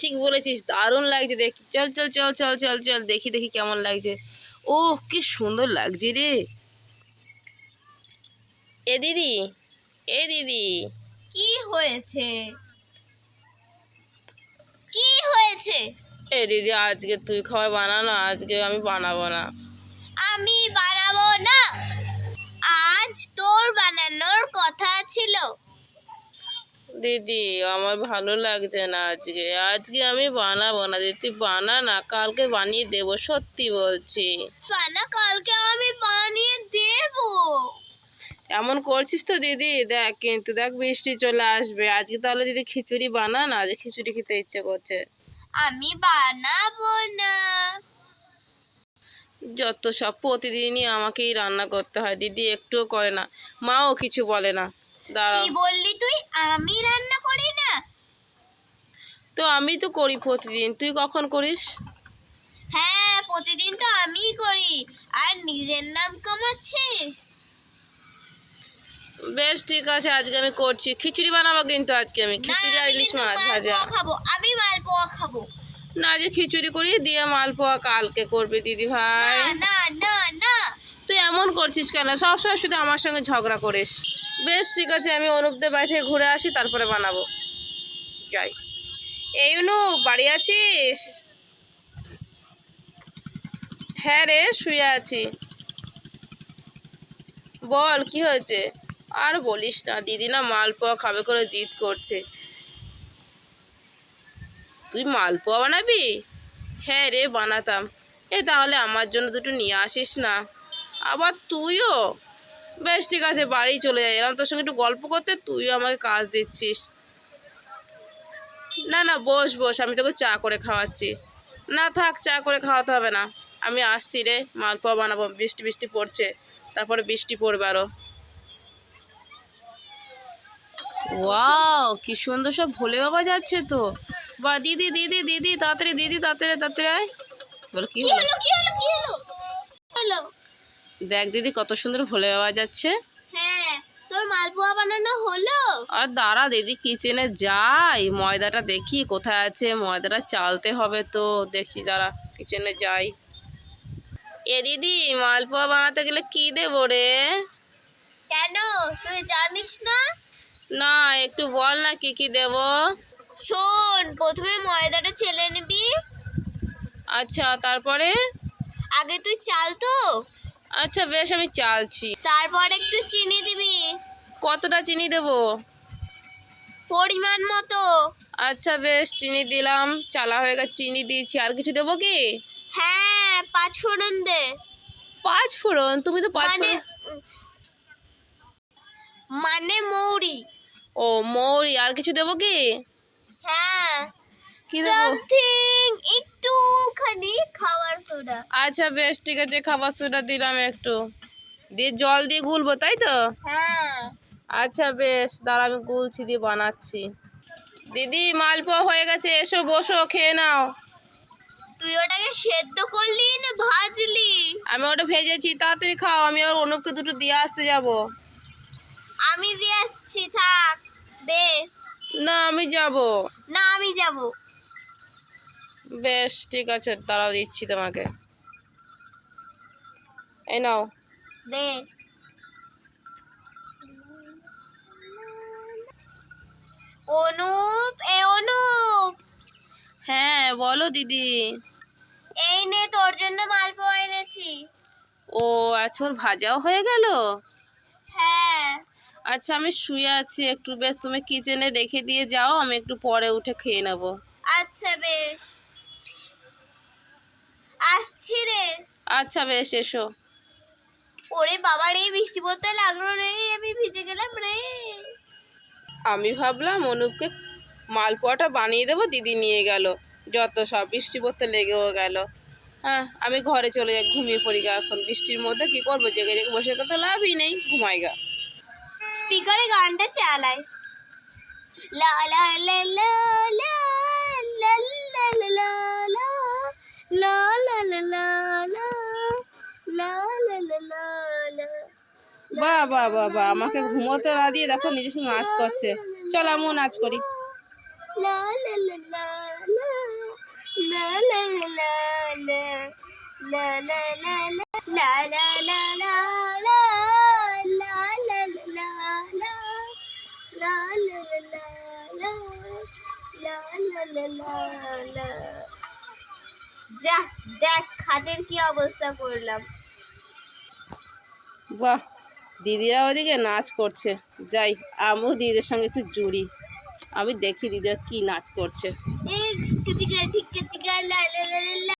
ঠিক বলেছিস দারুণ লাগছে দেখ চল চল চল চল চল চল দেখি দেখি কেমন লাগছে। ও কি সুন্দর লাগছে রে। এ দিদি এ দিদি। কি হয়েছে? কি হয়েছে? এ দিদি আজকে তুই খাবার বানা না আজকে আমি বানাবো না। আমি বানাবো না। আজ তোর বানানোর কথা ছিল দিদি আমার ভালো লাগছে না আজকে। আজকে আমি বানাবো না দিদি বানা না কালকে বানিয়ে দেবো সত্যি বলছি। বানা কালকে আমি বানিয়ে দেবো। এমন করছিস তো দিদি দেখ কিন্তু দেখ বৃষ্টি চলে আসবে। আজকে তাহলে দিদি খিচুড়ি বানা না আজ খিচুড়ি খেতে ইচ্ছে করছে। আমি বানাবো না। যত সব প্রতিদিনই আমাকেই রান্না করতে হয় দিদি একটুও করে না। মাও কিছু বলে না। কি বললি তুই? আমি রান্না করি না। তো আমি তো করি প্রতিদিন। তুই কখন করিস? হ্যাঁ প্রতিদিন তো আমিই করি। আর নিজের নাম কামাচ্ছিস? বেশ ঠিক আছে আজকে আমি করছি। খিচুড়ি বানাবো কিন্তু আজকে আমি। খিচুড়ি আর ইলিশ মাছ ভাজা। খাব। আমি মালপোয়া খাব। না যে খিচুড়ি করি দিয়ে মালপোয়া কালকে করবে দিদি ভাই না তুই এমন করছিস কেন? সবসময় শুধু আমার সঙ্গে ঝগড়া করিস। বেশ, ঠিক আছে, আমি অনুপদের বাড়ি থেকে ঘুরে আসি, তারপরে বানাবো। যাই। এই অনুপ বাড়ি আছিস? হ্যাঁ রে, শুয়ে আছি। বল, কি হয়েছে? আর বলিস না, দিদি না মালপোয়া খাবে করে জিদ করছে। তুই মালপোয়া বানাবি? হ্যাঁ রে, বানাতাম। এ তাহলে আমার জন্য দুটো নিয়ে আসিস না। আবার তুইও? বেশ, ঠিক আছে, বাড়ি চলে যাই। এরকম তোর সঙ্গে একটু গল্প করতে, তুইও আমাকে কাজ দিচ্ছিস। না না, বস বস, আমি তোকে চা করে খাওয়াচ্ছি। না, থাক, চা করে খাওয়াতে হবে না। আমি আসছি রে, মালপোয়া বানাবো, বৃষ্টি বৃষ্টি পড়ছে। তারপরে বৃষ্টি পড়বে আরও। ওয়াও, কি সুন্দর সব ভোলে বাবা যাচ্ছে তো। বা, দিদি দিদি দিদি, তাড়াতাড়ি দিদি, তাড়াতাড়ি তাড়াতাড়ি বল কি হলো কি হলো কি হলো? দেখ দিদি কত সুন্দর ভোলে বাবা যাচ্ছে। হ্যাঁ তোর মালপোয়া বানানো হলো? আর দাঁড়া দিদি কিচেনে যাই। ময়দাটা দেখি কোথায় আছে? ময়দাটা চালতে হবে তো। দেখি দাঁড়া কিচেনে যাই। এ দিদি মালপোয়া বানাতে গেলে কি দেবো রে? কেন? তুই জানিস না? না একটু বল না কি কি দেবো? শোন প্রথমে ময়দাটা চেলে নিবি। আচ্ছা তারপরে? আগে তুই চাল তো। আচ্ছা বেশ আমি চালছি। তারপর একটু চিনি দিবি। কতটা চিনি দেবো? পরিমাণ মতো। আচ্ছা বেশ চিনি দিলাম। চালা হয়ে গেছে চিনি দিয়েছি। আর কিছু দেবো কি? হ্যাঁ পাঁচ ফোড়ন দে। পাঁচ ফোড়ন? তুমি তো পাঁচ মানে ফোড়ন মানে মৌরি। ও মৌরি। আর কিছু দেবো কি? হ্যাঁ। কি দেবো? সামথিং একটুখানি খাবার সোডা। আচ্ছা বেশ ঠিক আছে খাবার সোডা দিলাম একটু। দিয়ে জল দিয়ে গুলবো তাই তো? হ্যাঁ। আচ্ছা বেশ দাঁড়া আমি গুলছি দিয়ে বানাচ্ছি। দিদি মালপোয়া হয়ে গেছে এসো বসো খেয়ে নাও। তুই ওটাকে সেদ্ধ করলি না ভাজলি? আমি ওটা ভেজেছি তাড়াতাড়ি খাও আমি ওর অনুপকে দুটো দিয়ে আসতে যাব। আমি দিয়ে আসছি থাক দে। না আমি যাব। না আমি যাব। বেশ ঠিক আছে দাঁড়াও দিচ্ছি তোমাকে। এই নাও। দে। অনুপ এ অনুপ। হ্যাঁ বলো দিদি। এই নে তোর জন্য মালপোয়া এনেছি। ও আচ্ছা ওর ভাজাও হয়ে গেল? হ্যাঁ। আচ্ছা আমি শুয়ে আছি একটু বেশ তুমি কিচেনে রেখে দিয়ে যাও আমি একটু পরে উঠে খেয়ে নেব। আচ্ছা বেশ। আসছি রে। আচ্ছা বেশ এসো। ওরে বাবা রে বৃষ্টি পড়তে লাগল রে আমি ভিজে গেলাম রে। আমি ভাবলাম অনুপকে মালপোয়াটা বানিয়ে দেবো দিদি নিয়ে গেল। যত সব বৃষ্টি পড়তে লেগেও গেল। হ্যাঁ আমি ঘরে চলে যাই ঘুমিয়ে পড়ি গা এখন। বৃষ্টির মধ্যে কি করব জেগে জেগে বসে তো লাভই নেই ঘুমাই গা। স্পিকারে গানটা চালায় লা লা লা লা লা লা লা লা লা লা লা লা লা লা লা লা বা বা বা বা আমাকে ঘুমোতে না দিয়ে দেখো নিজের সঙ্গে নাচ করছে চল আমিও নাচ করি লা লা লা লা লা লা লা লা লা লা লা লা লা লা লা লা লা লা লা যা দেখ খাটের কি অবস্থা করলাম। বাহ দিদিরা ওদিকে নাচ করছে। যাই আমিও দিদির সঙ্গে একটু জুড়ি। আমি দেখি দিদিরা কি নাচ করছে।